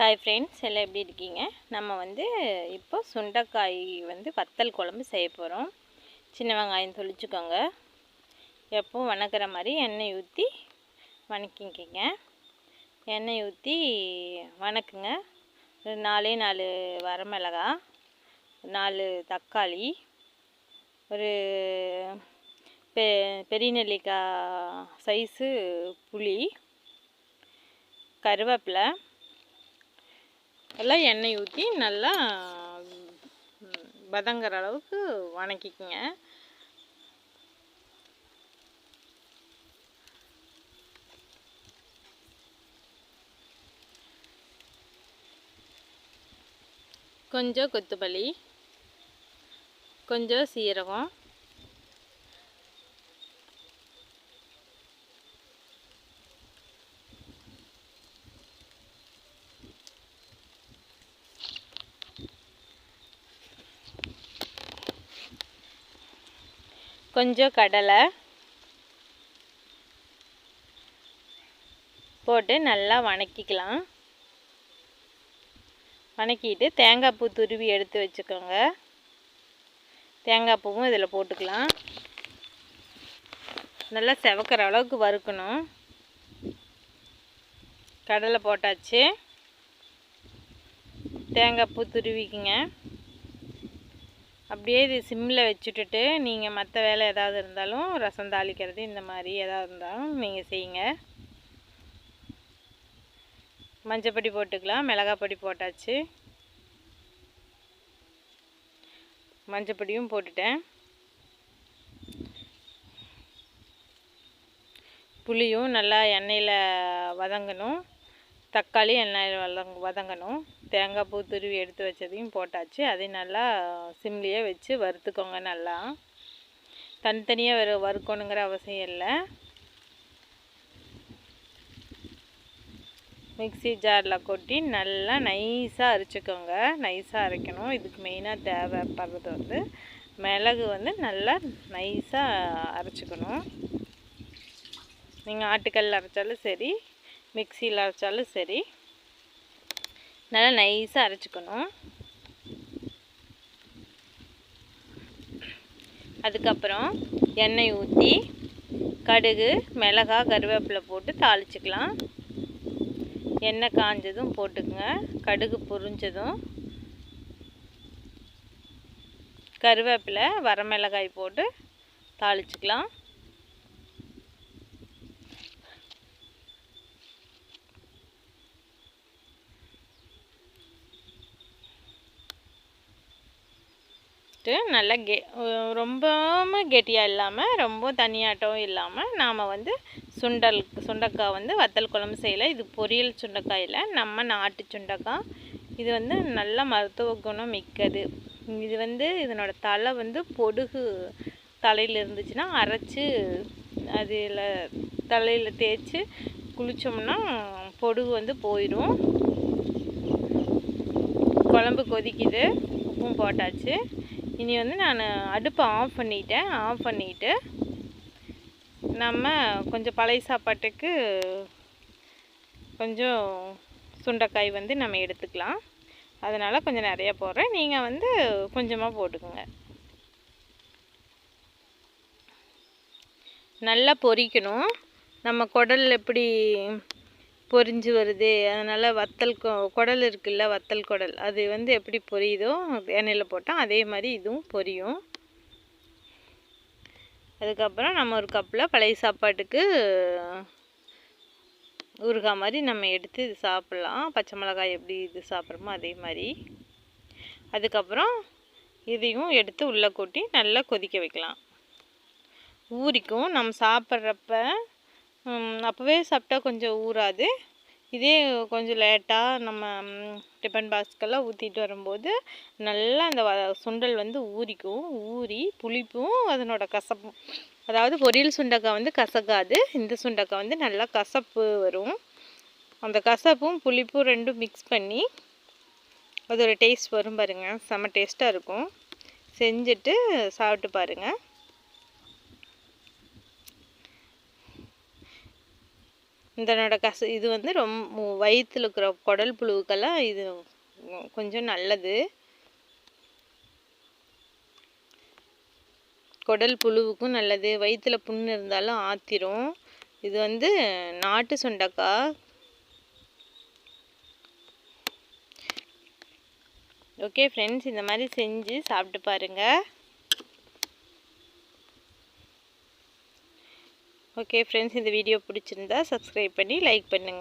Hi friends எல்லாம் எப்படி இருக்கீங்க? நம்ம வந்து இப்போ சுண்டைக்காய் வந்து வத்தல் குழம்பு செய்ய போகிறோம் சின்ன வெங்காயம் தொளிச்சுக்கோங்க. எப்பவும் வணக்கிற மாதிரி எண்ணெய் ஊற்றி வணக்கிக்கிங்க. எண்ணெய் ஊற்றி வணக்குங்க. ஒரு நாலே நாலு வரமிளகா நாலு தக்காளி ஒரு பெ பெரிய நெல்லிக்காய் சைஸு புளி கருவேப்பிலை எல்லாம் எண்ணெய் ஊற்றி நல்லா வதங்குற அளவுக்கு வணக்கிக்குங்க. கொஞ்சம் கொத்துமல்லி கொஞ்சம் சீரகம் கொஞ்சம் கடலை போட்டு நல்லா வணக்கிக்கலாம். வணக்கிட்டு தேங்காய் பூ துருவி எடுத்து வச்சுக்கோங்க. தேங்காய் பூவும் இதில் போட்டுக்கலாம். நல்லா செவக்கிற அளவுக்கு வறுக்கணும். கடலை போட்டாச்சு. தேங்காய் பூ துருவிக்குங்க. அப்படியே இது சிம்மில் வச்சுட்டுட்டு நீங்கள் மற்ற வேலை ஏதாவது இருந்தாலும் ரசம் தாளிக்கிறது இந்த மாதிரி ஏதாவது இருந்தாலும் நீங்கள் செய்யுங்க. மஞ்சப்பொடி போட்டுக்கலாம் மிளகாப்பொடி போட்டாச்சு. மஞ்சப்பொடியும் போட்டுட்டேன். புளியும் நல்லா எண்ணெயில் வதங்கணும். தக்காளி எண்ணெயில் வதங் வதங்கணும். தேங்காய் பூ துருவி எடுத்து வச்சதையும் போட்டாச்சு. அதையும் நல்லா சிம்லேயே வச்சு வறுத்துக்கோங்க நல்லா. தனித்தனியாக வறு வறுக்கணுங்கிற அவசியம் இல்லை. மிக்சி ஜாரில் கொட்டி நல்லா நைஸாக அரைச்சிக்கோங்க. நைஸாக அரைக்கணும். இதுக்கு மெயினாக தேவைப்படுறது வந்து மிளகு வந்து நல்லா நைஸாக அரைச்சிக்கணும். நீங்கள் ஆட்டுக்கல் அரைச்சாலும் சரி மிக்சியில் அரைச்சாலும் சரி. நல்லா நைஸாக அரைச்சிக்கணும். அதுக்கப்புறம் எண்ணெய் ஊற்றி கடுகு மிளகா கருவேப்பிலை போட்டு தாளிச்சிக்கலாம். எண்ணெய் காஞ்சதும் போட்டுக்குங்க. கடுகு பொரிஞ்சதும் கருவேப்பிலை வரமிளகாய் போட்டு தாளிச்சிக்கலாம். ஃபஸ்ட்டு நல்லா கெ ரொம்பவும் கெட்டியாக இல்லாமல் ரொம்ப தனியாட்டம் இல்லாமல் நாம் வந்து சுண்டல் சுண்டக்காய் வந்து வத்தல் குழம்பு செய்யலை. இது பொரியல் சுண்டைக்காயில் நம்ம நாட்டு சுண்டக்காய். இது வந்து நல்ல மருத்துவ குணம் மிக்கது. இது வந்து இதனோட தலை வந்து பொடுகு தலையில் இருந்துச்சுன்னா அரைச்சி அதில் தலையில் தேய்ச்சி குளித்தோம்னா பொடுகு வந்து போயிடும். குழம்பு கொதிக்குது உப்பும் போட்டாச்சு. இனி வந்து நான் அடுப்பை ஆஃப் பண்ணிட்டேன். ஆஃப் பண்ணிவிட்டு நம்ம கொஞ்சம் பழைய சாப்பாட்டுக்கு கொஞ்சம் சுண்டைக்காய் வந்து நம்ம எடுத்துக்கலாம். அதனால் கொஞ்சம் நிறையா போடுறேன். நீங்கள் வந்து கொஞ்சமாக போட்டுக்கோங்க. நல்லா பொரிக்கணும். நம்ம குடல் எப்படி பொரிஞ்சு வருது. அதனால் வத்தல் குடல் இருக்குல்ல வத்தல் குடல். அது வந்து எப்படி பொரியுதோ எண்ணெயில் போட்டால் அதே மாதிரி இதுவும் பொரியும். அதுக்கப்புறம் நம்ம ஒரு கப்பில் பழைய சாப்பாட்டுக்கு ஊறுகாய் மாதிரி நம்ம எடுத்து இது சாப்பிட்லாம். பச்சை மிளகாய் எப்படி இது சாப்பிட்றோமோ அதே மாதிரி. அதுக்கப்புறம் இதையும் எடுத்து உள்ளே கொட்டி நல்லா கொதிக்க வைக்கலாம். ஊறிக்கும். நம்ம சாப்பிட்றப்ப அப்போவே சாப்பிட்டா கொஞ்சம் ஊறாது. இதே கொஞ்சம் லேட்டாக நம்ம டிஃபன் பாக்ஸ்க்கெல்லாம் ஊற்றிட்டு வரும்போது நல்லா அந்த சுண்டல் வந்து ஊறிக்கும். ஊறி புளிப்பும் அதனோட கசப்பும். அதாவது பொரியல் சுண்டக்காய் வந்து கசக்காது. இந்த சுண்டக்காய் வந்து நல்லா கசப்பு வரும். அந்த கசப்பும் புளிப்பும் ரெண்டும் மிக்ஸ் பண்ணி அது ஒரு டேஸ்ட் வரும் பாருங்கள் செம்ம டேஸ்ட்டாக இருக்கும். செஞ்சுட்டு சாப்பிட்டு பாருங்கள் இதனோட கச இது வந்து ரொம்ப வயிற்றில் இருக்கிற குடல் புழுவுக்கெல்லாம் இது கொஞ்சம் நல்லது. குடல் புழுவுக்கும் நல்லது. வயிற்றில் புண்ணு இருந்தாலும் ஆத்திரும். இது வந்து நாட்டு சுண்டக்காய் ஓகே ஃப்ரெண்ட்ஸ் இந்த மாதிரி செஞ்சு சாப்பிட்டு பாருங்கள் ஓகே ஃப்ரெண்ட்ஸ் இந்த வீடியோ பிடிச்சிருந்தா சப்ஸ்கிரைப் பண்ணி லைக் பண்ணுங்கள்